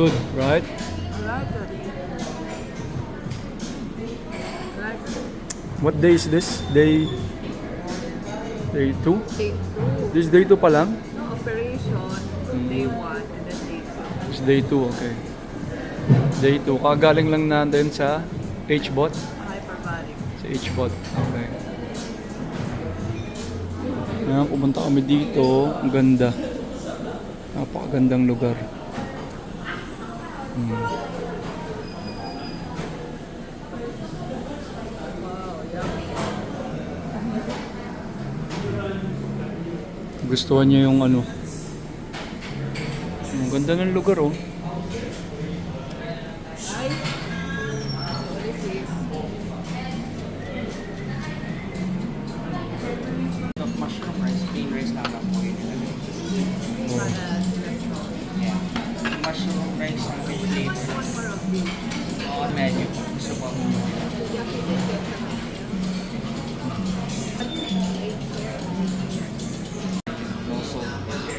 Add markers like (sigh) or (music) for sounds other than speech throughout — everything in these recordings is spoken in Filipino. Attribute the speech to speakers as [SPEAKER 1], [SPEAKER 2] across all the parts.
[SPEAKER 1] Good, right?
[SPEAKER 2] I like it. I like it.
[SPEAKER 1] What day is this? Day... Day 2?
[SPEAKER 2] Day two.
[SPEAKER 1] This is day 2 pa lang?
[SPEAKER 2] No operation. Day one and then day two.
[SPEAKER 1] It's day 2, okay. Day 2. Kagaling lang natin sa H-bot.
[SPEAKER 2] Hyperbaric.
[SPEAKER 1] Sa H-bot. Okay. Ayan, pumunta kami dito. Ang ganda. Napakagandang lugar.
[SPEAKER 2] Yummy.
[SPEAKER 1] Gustuhan niya yung ano. Ang ganda ng lugar oh.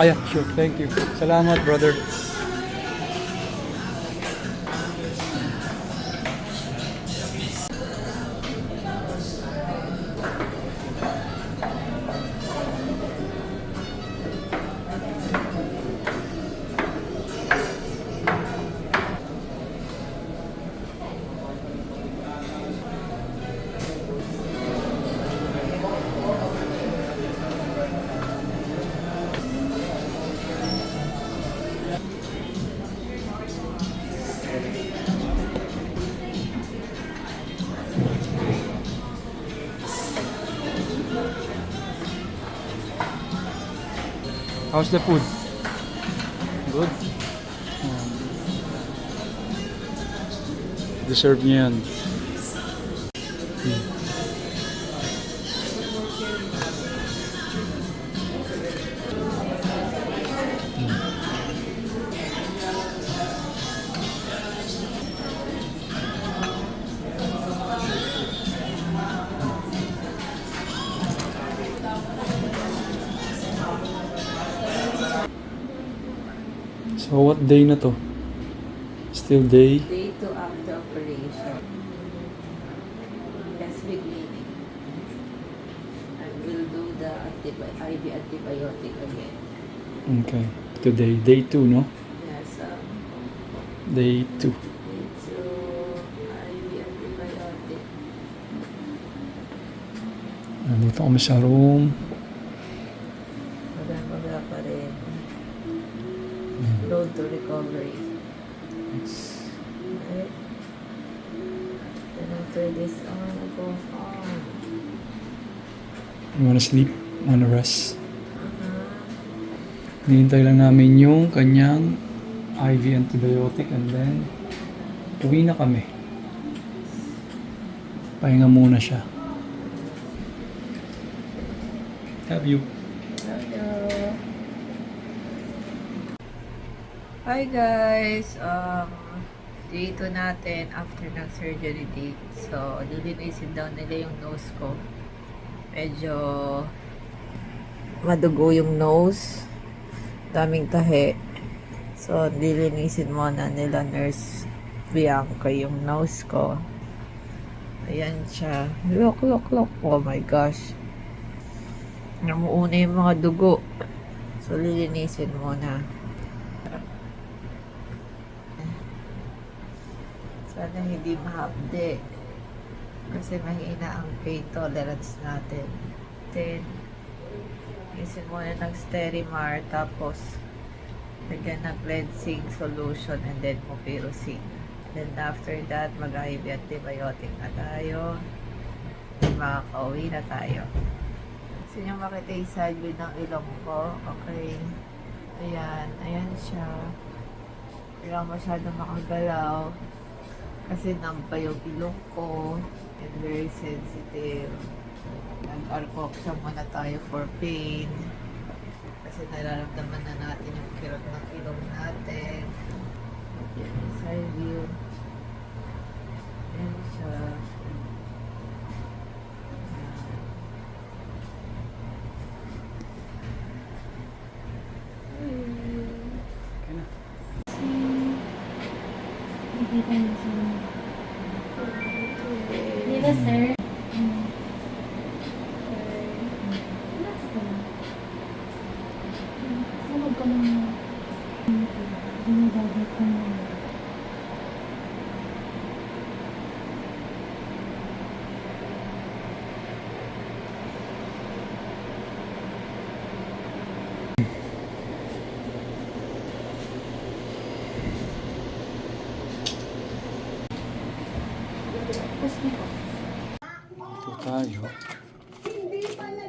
[SPEAKER 3] Yeah,
[SPEAKER 1] sure. Thank you. Salamat, brother. How's the food? Good. Um, deserve niya yan. So what day na to? Still day?
[SPEAKER 2] Day two after operation. Yes, beginning. And we'll do the antibi- IV antibiotic again.
[SPEAKER 1] Okay. Today, day 2, no?
[SPEAKER 2] Yes, um,
[SPEAKER 1] Day 2.
[SPEAKER 2] day two IV antibiotic.
[SPEAKER 1] Nandito kami sa room. You wanna sleep? Wanna rest? Hinihintay lang namin yung kanyang IV antibiotic and then uwi na kami. Pahinga muna siya. Have you?
[SPEAKER 2] Hello. Hi guys! Um, dito natin after ng surgery date. So, lilinisin daw nila yung nose ko. Medyo madugo yung nose. Daming tahe. So, lilinisin muna nila nurse Bianca yung nose ko. Ayan siya. Look, look, look. Oh my gosh. Namuuna yung mga dugo. So, lilinisin muna. Sana hindi mahapde. Kasi mahina ang pain tolerance natin. Then, isin muna ng Sterimar. Tapos, lagyan ng cleansing solution and then mupirocin. Then after that, mag-IV antibiotic na tayo. Then makakauwi na tayo. Gusto niyo makita yung side view ng ilong ko? Okay. Ayan. Ayan siya. Hindi ako masyado makagalaw. Kasi nampa yung ilong ko. And very sensitive. Nag-arcoxa muna tayo for pain. Kasi nararamdaman na natin yung kirot ng ilong natin. Yan yung side view. Ayan siya.
[SPEAKER 4] Nakita niyo sa Di ba, sir? Hmm. Relax ka lang. Huwag ka lang. Ginagagat ka na. Tapos dito.
[SPEAKER 1] Ito tayo.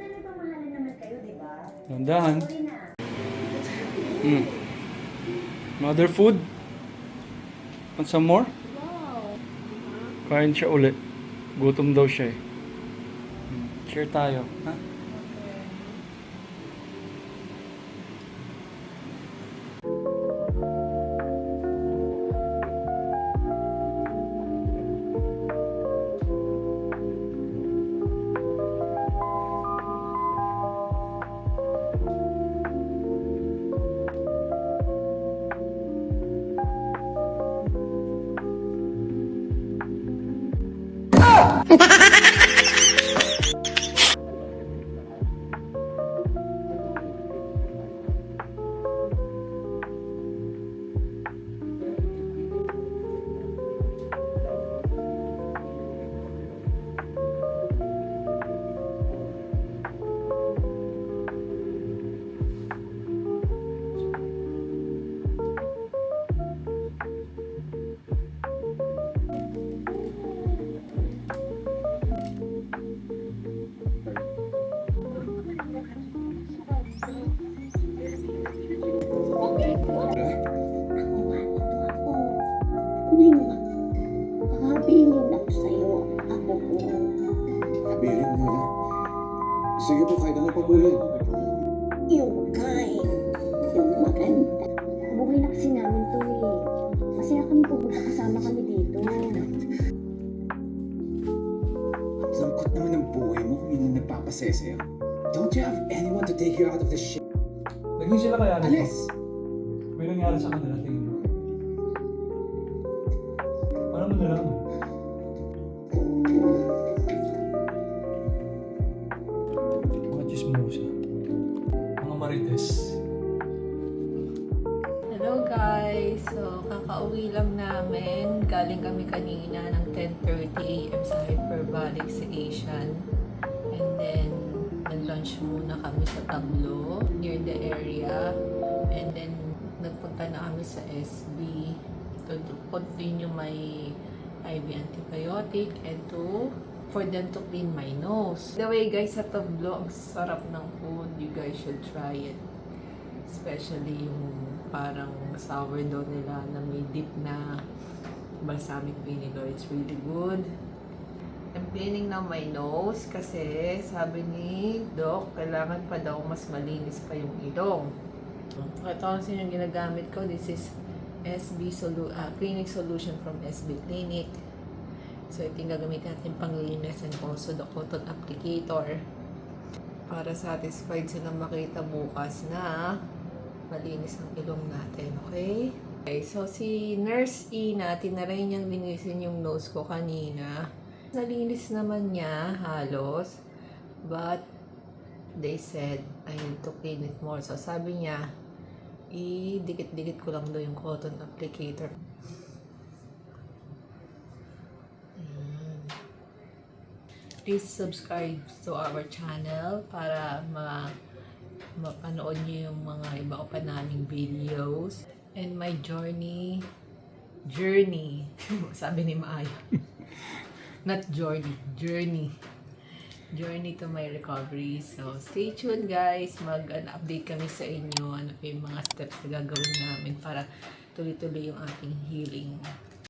[SPEAKER 1] Hop. Hmm. Dahan-dahan. Dahan-dahan. Hmm. Mother food? Want some more? Kain siya ulit. Gutom daw siya eh. Hmm. Share tayo. Ha?
[SPEAKER 5] Habilin
[SPEAKER 6] 哈哈哈哈哈哈 you out of this shit?
[SPEAKER 1] Naging sila kaya nito?
[SPEAKER 6] Alis!
[SPEAKER 1] May nangyari sa kanila, tingin mo. Paano mo nalaman? Mga chismosa. Mga marites.
[SPEAKER 2] Hello guys! So, kakauwi lang namin. Galing kami kanina ng 10.30 a.m. sa Hyperbolic sa Asian. Nag-lunch muna kami sa Tablo, near the area. And then, nagpunta na kami sa SB to, continue my IV antibiotic and to for them to clean my nose. The way guys, sa Tablo, ang sarap ng food. You guys should try it. Especially yung parang sourdough nila na may dip na balsamic vinegar. It's really good. Cleaning now my nose kasi sabi ni Doc, kailangan pa daw mas malinis pa yung ilong. Ito kasi yung ginagamit ko. This is SB solu ah, Clinic Solution from SB Clinic. So, ito yung gagamitin natin panglinis and also the cotton applicator para satisfied silang makita bukas na malinis ang ilong natin, okay? Okay, so si Nurse Ina, tinaray niyang linisin yung nose ko kanina. Nalinis naman niya, halos. But, they said, I need to clean it more. So, sabi niya, i-dikit-dikit ko lang daw yung cotton applicator. Ayan. Please subscribe to our channel para ma mapanood niyo yung mga iba pa naming videos and my journey journey (laughs) sabi ni Maaya (laughs) not journey journey. Journey to my recovery. So stay tuned guys. Mag ano, update kami sa inyo. Ano pa yung mga steps na gagawin namin para tuloy-tuloy yung ating healing